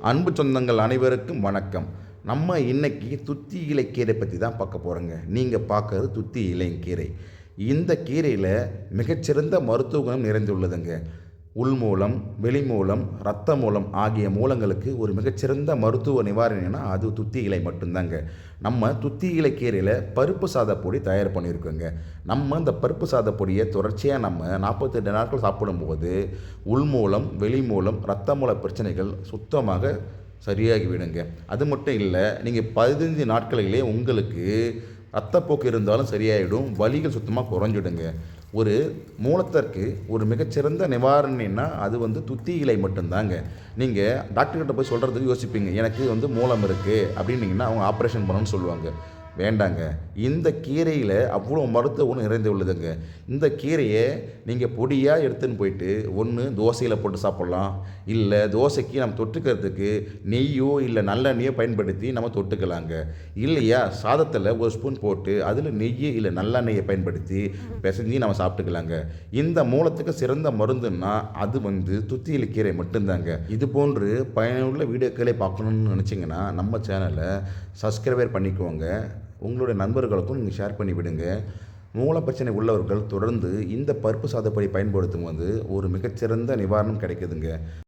அன்பு சொந்தங்கள் அனைவருக்கும் வணக்கம். நம்ம இன்னைக்கு துத்தி இலைக்கீரை பற்றி தான் பார்க்க போகிறோங்க நீங்கள் பார்க்கறது துத்தி இலைக்கீரை இந்த கீரையில் மிகச்சிறந்த மருத்துவ குணம் நிறைந்துள்ளதுங்க. உள் மூலம் வெளி மூலம் இரத்த மூலம் ஆகிய மூலங்களுக்கு ஒரு மிகச்சிறந்த மருத்துவ நிவாரணினா அது துத்தி இலை மட்டும்தாங்க. நம்ம துத்தி இலை கீரையில் பருப்பு சாதப்பொடி தயார் பண்ணியிருக்கோங்க. நம்ம இந்த பருப்பு சாதப்பொடியை தொடர்ச்சியாக நம்ம நாற்பத்தெட்டு நாட்கள் சாப்பிடும்போது உள் மூலம் வெளி மூலம் இரத்த மூல பிரச்சனைகள் சுத்தமாக சரியாகிவிடுங்க அது மட்டும் இல்லை நீங்கள் பதினஞ்சு நாட்களிலே உங்களுக்கு ரத்தப்போக்கு இருந்தாலும் சரியாயிடும் வலிகள் சுத்தமாக குறைஞ்சிடுங்க. ஒரு மூலத்திற்கு ஒரு மிகச்சிறந்த நிவாரணின்னா அது வந்து துத்தி இலை மட்டும்தாங்க. நீங்கள் டாக்டர்கிட்ட போய் சொல்கிறதுக்கு யோசிப்பீங்க எனக்கு வந்து மூலம் இருக்குது அப்படின்னீங்கன்னா அவங்க ஆப்ரேஷன் பண்ணணும்னு சொல்லுவாங்க. வேண்டாங்க. இந்த கீரையில் அவ்வளோ மருத்துவ குணம் நிறைந்து உள்ளதுங்க. இந்த கீரையை நீங்கள் பொடியாக எடுத்துன்னு போயிட்டு ஒன்று தோசையில் போட்டு சாப்பிட்லாம். இல்லை தோசைக்கு நம்ம தொட்டுக்கிறதுக்கு நெய்யோ இல்லை நல்லெண்ணெயோ பயன்படுத்தி நம்ம தொட்டுக்கலாங்க. இல்லையா? சாதத்தில் ஒரு ஸ்பூன் போட்டு அதில் நெய் இல்லை நல்லெண்ணெயை பயன்படுத்தி பிசைஞ்சு நம்ம சாப்பிட்டுக்கலாங்க. இந்த மூலத்துக்கு சிறந்த மருந்துன்னா அது வந்து துத்தியில் கீரை மட்டும்தாங்க. இது போன்று பயனுள்ள வீடியோக்களை பார்க்கணுன்னு நினச்சிங்கன்னா நம்ம சேனலை சப்ஸ்கிரைபர் பண்ணிக்கோங்க. உங்களுடைய நண்பர்களுக்கும் நீங்கள் ஷேர் பண்ணி விடுங்க. மூல பிரச்சனை உள்ளவர்கள் தொடர்ந்து இந்த பருப்பு சாதப்படி பயன்படுத்தும் போது ஒரு மிகச்சிறந்த நிவாரணம் கிடைக்குதுங்க.